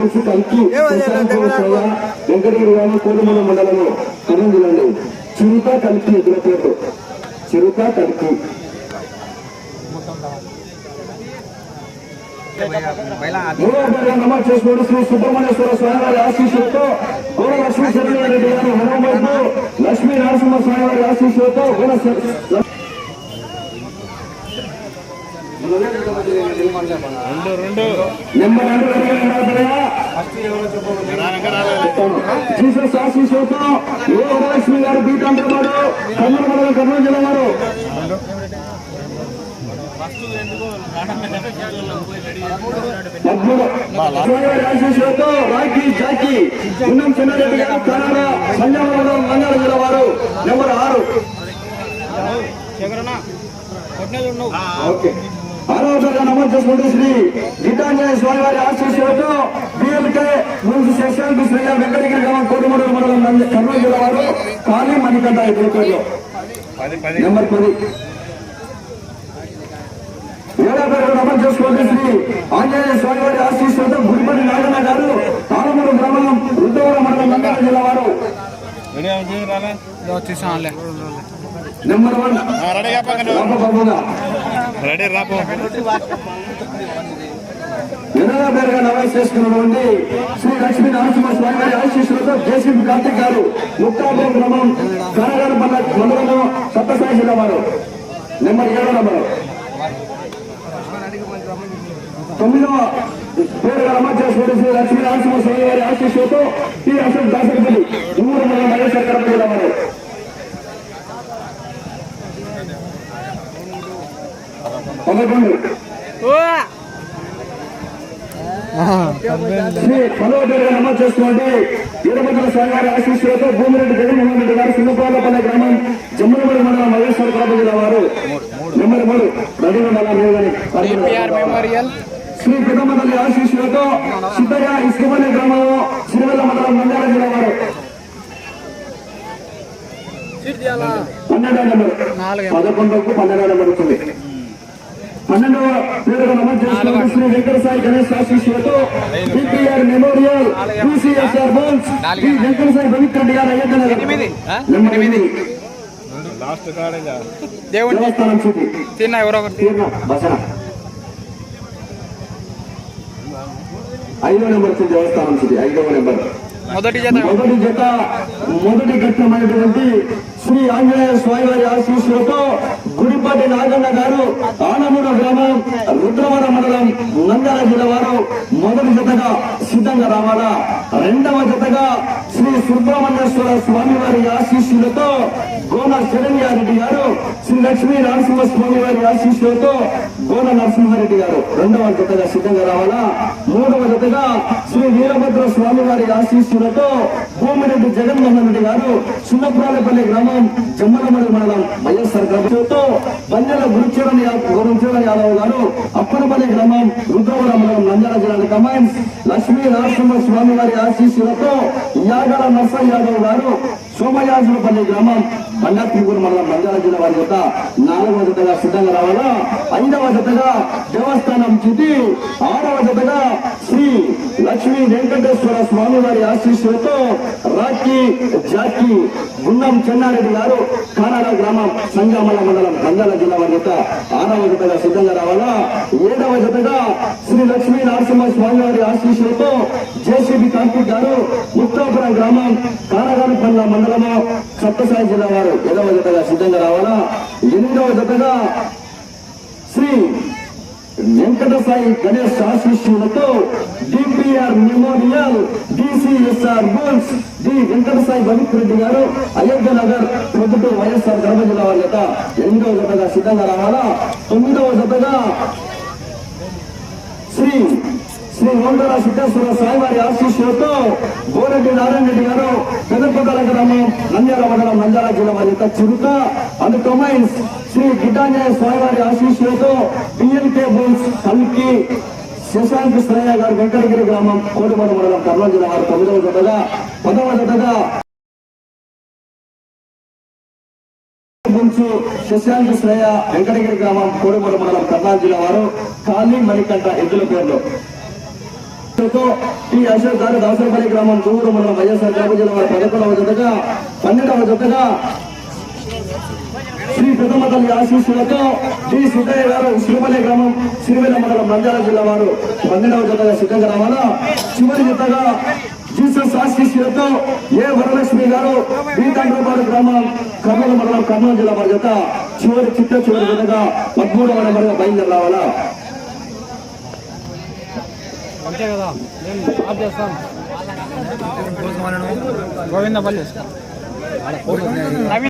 కలిసి వెంకటగిరి గ్రామం కోరుమల మండలము కర్నూలు జిల్లా చిరుత కలిపి ఎదుర పేరు చిరుత కలిపి నమోదు చేసుకోండి శ్రీ సుబ్రహ్మణ్యేశ్వర స్వామి వారి ఆశీస్సులతో గోడ లక్ష్మీ సత్యనారాయణ రెడ్డి గారు హనుమంతు లక్ష్మీ నరసింహ స్వామి వారి ఆశీస్సులతో గోడ నెంబర్ రెండు జీసస్ ఆశీస్సులతో ఏ గారు బీటంటున్నాడు కర్నూలు మండలం కర్నూలు జిల్లా వారు ఆశీస్సులతో రాఖీ జాకీ ఉన్నం చిన్నారెడ్డి గారు కన్నడ సంజామ మండలం మండల జిల్లా వారు నెంబర్ ఆరు ఓకే. ఆరోగ్యంగా నమోదు చేసుకుంటూ శ్రీ గీతాంజనేయ స్వామి వారి ఆశీస్సులతో బిఎల్కే ముందు శశాంతి శ్రీ వెంకటగిరి గ్రామం కోటిమూడు మండలం నంది- కర్నూలు జిల్లా వారు కాళీ మణికంఠ ఎదుర్కోలో నెంబర్ పది. నమోదు చేసుకుంటూ శ్రీ ఆంజనేయ స్వామి వారి ఆశీస్సులతో గుడిపల్లి నాగన్న గారు ఆలమూరు గ్రామం రుద్రవరం మండలం నంద్యాల జిల్లా వారు. నెంబర్ వన్ రెడీ రాపో ఎన్నో నమోదు చేసుకున్నటువంటి శ్రీ లక్ష్మీ నరసింహ స్వామి గారి ఆశీస్సులతో జేసీబీ కార్తిక్ గారు ముక్తాపూర్ గ్రామం కానగారు మండలం సత్తసాయి జిల్లా వారు నెంబర్ ఏడో నెంబర్. తొమ్మిదవ పేరు నమోదు చేసుకుంటే శ్రీ లక్ష్మీ నరసింహ స్వామి గారి ఆశీస్సులతో ఈ అసలు దాసరిపల్లి ఊరు మండలం వైఎస్ఆర్ కడప జిల్లా వారు పదకొండు శ్రీ పదవ పేరుగా నమోదు చేసుకోండి. వీరభద్ర స్వామి వారి ఆశీస్సులతో భూమిరెడ్డి జగన్మోహన్ రెడ్డి గారు సింగపాలపల్లి గ్రామం జమ్మలమూడి మండలం వైఎస్ఆర్ కడప జిల్లా వారు. నెంబర్ మూడు రవి మెమోరియల్. శ్రీ పితమతల్లి ఆశీస్సులతో సిద్ధయ్య ఇసుకపల్లి గ్రామం సిరివెల్ల మండలం నంద్యాల జిల్లా వారు. పదకొండుకు పన్నెండవ నెంబర్ వచ్చింది. పన్నెండవ పేరుగా నమోదు చేసుకున్న శ్రీ వెంకట సాయి గణేష్ ఆశీస్సులతో డిపిఆర్ మెమోరియల్ పిసిఎస్ఆర్ బోన్స్ శ్రీ వెంకట సాయి రెడ్డి గారు అయ్యన్న దేవుడి తిన్నా ఎవరో ఒకటి ఐదవ నెంబర్ దేవస్థానం సిటీ ఐదవ నెంబర్. మొదటి జత. మొదటి జత మొదటి ఘట్టమైనటువంటి శ్రీ ఆంజనేయ స్వామి వారి ఆశీస్సులతో గుడిపాటి నాగన్న గారు ఆనమూడ గ్రామం రుద్రవర మండలం నంద్యాల జిల్లా వారు మొదటి జతగా సిద్ధంగా రావాలా? రెండవ జతగా శ్రీ సుబ్రహ్మణ్యేశ్వర స్వామి వారి ఆశీస్సులతో గోన శరణ్యారెడ్డి గారు శ్రీ లక్ష్మీ నరసింహ స్వామి వారి ఆశీస్సులతో గోన నరసింహారెడ్డి గారు రెండవ జతగా సిద్ధంగా రావాలా? మూడవ జతగా శ్రీ వీరభద్ర స్వామి వారి ఆశీస్సులతో భూమిరెడ్డి జగన్మోహన్ రెడ్డి గారు చిన్నపురాలపల్లి గ్రామం జమ్మలమడి మండలం వైఎస్ఆర్ గ్రామంతో బంజల గురుచూరని గురుచూరని యాదవ్ గారు అప్పనపల్లి గ్రామం రుద్రవరం మండలం నంద్యాల జిల్లా కమాండ్స్ లక్ష్మీ నరసింహ స్వామి వారి ఆశీస్సులతో యాగల నర్సయ్య యాదవ్ గారు సోమయాజులపల్లి గ్రామం బండాత్రిపూర్ మండలం బంజారా జిల్లా వారి జత నాలుగవ జతగా సిద్ధంగా రావాలా? ఐదవ జతగా దేవస్థానం చిటి ఆరవ జతగా శ్రీ లక్ష్మీ వెంకటేశ్వర స్వామి వారి ఆశీస్సులతో రాఖీ జాకి గుండం చెన్నారెడ్డి గారు కానాల గ్రామం సంగమల మండలం నంద్యాల జిల్లా వారి యొక్క ఆరవ జతగా సిద్ధంగా రావాలా? ఏడవ జతగా శ్రీ లక్ష్మీ నరసింహ స్వామి వారి ఆశీస్సులతో జేసీబీ కార్తీక్ గారు ముక్తాపురం గ్రామం కానగానపల్ల మండలము సత్యసాయి జిల్లా వారు ఏడవ జతగా సిద్ధంగా రావాలా? ఎనిమిదవ జతగా శ్రీ వెంకటసాయి గణేష్ ఆశీస్సులతో డిపిఆర్ మెమోరియల్ డిసిఎస్ఆర్ గోల్స్ డి వెంకటసాయి భవిత్ రెడ్డి గారు అయోధ్య నగర్ ప్రభుత్వం వైఎస్ఆర్ కడప జిల్లా వారి యొక్క ఎనిమిదవ జతగా సిద్ధంగా రావాలా? తొమ్మిదవ జతగా శ్రీ శ్రీ ఓంకర సిద్ధేశ్వర స్వామివారి ఆశీస్సులతో గోరెడ్డి నారాయణ రెడ్డి గారు పెదపకల గ్రామం నంద్యాల మండలం నంద్యాల జిల్లా వారి యొక్క చిరుత అండ్ కమైన్స్ శ్రీ గిటాంజయ స్వామివారి ఆశీస్సులతో బిఎల్కే బోన్స్ కల్కి శశాంక్ కృష్ణయ్య గారు వెంకటగిరి గ్రామం కోటిమూడు మండలం కర్నూలు జిల్లా వారు తొమ్మిదవ జతగా పదవ జతగా గుంచు శశాంక్ కృష్ణయ్య వెంకటగిరి గ్రామం కోడిమూడు మండలం కర్నూలు జిల్లా వారు కాళీ మణికంట ఎద్దుల పేర్లు. తో టి అశోక్ గారు దాసరపల్లి గ్రామం చూడు మండలం వైఎస్ఆర్ కడప జిల్లా వారు పదకొండవ జతగా పన్నెండవ జతగా శ్రీ పెద్దమ్మ తల్లి ఆశీస్సులతో డి. సిద్ధయ్య గారు సిరిమల్లి గ్రామం సిరివెల్ల మండలం నంద్యాల జిల్లా వారు పన్నెండవ జతగా సిద్ధంగా రావాలా? చివరి జతగా జీసస్ ఆశీస్సులతో ఏ. వరలక్ష్మి గారు బి తండ్రిపాడు గ్రామం కర్నూలు మండలం కర్నూలు జిల్లా వారి జత చివరి చిట్ట చివరి జతగా పదమూడవ నెంబర్గా బయలుదేరి రావాలా? అంతే కదా ఆఫ్ గోవిందపల్లి.